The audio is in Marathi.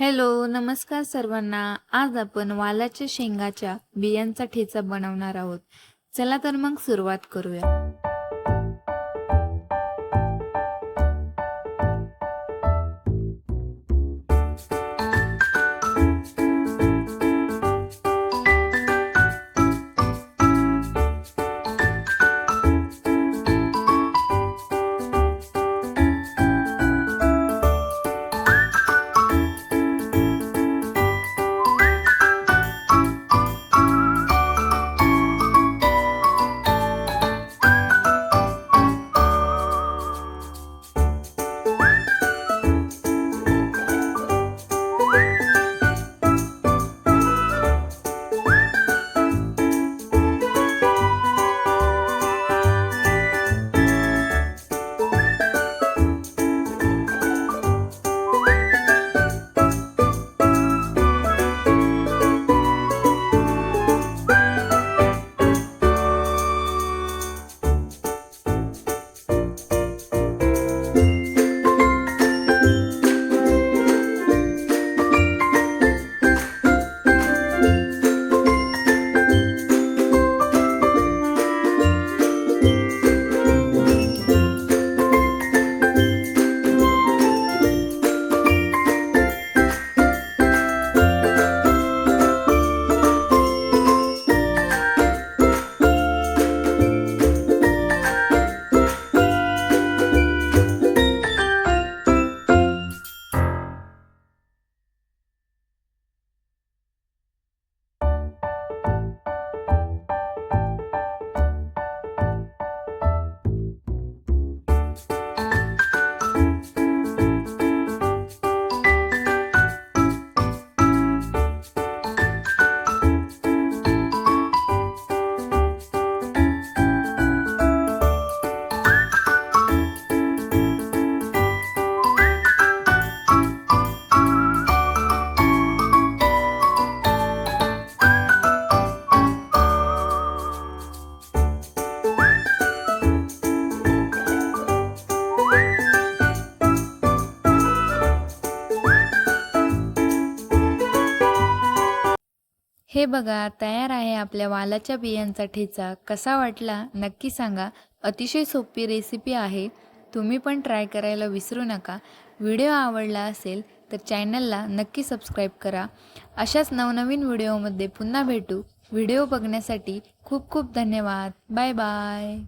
हॅलो नमस्कार सर्वांना. आज आपण वालाच्या शेंगाच्या बियांचा ठेचा बनवणार आहोत. चला तर मग सुरुवात करूया. हे बघा तयार आहे आपल्या वालाच्या बियांचा ठेचा. कसा वाटला? नक्की सांगा. अतिशय सोपी रेसिपी आहे. तुम्ही पण ट्राय करायला विसरू नका. व्हिडिओ आवडला असेल तर चॅनलला नक्की सबस्क्राईब करा. अशाच नवनवीन व्हिडिओमध्ये पुन्हा भेटू. व्हिडिओ बघण्यासाठी खूप खूप धन्यवाद. Bye bye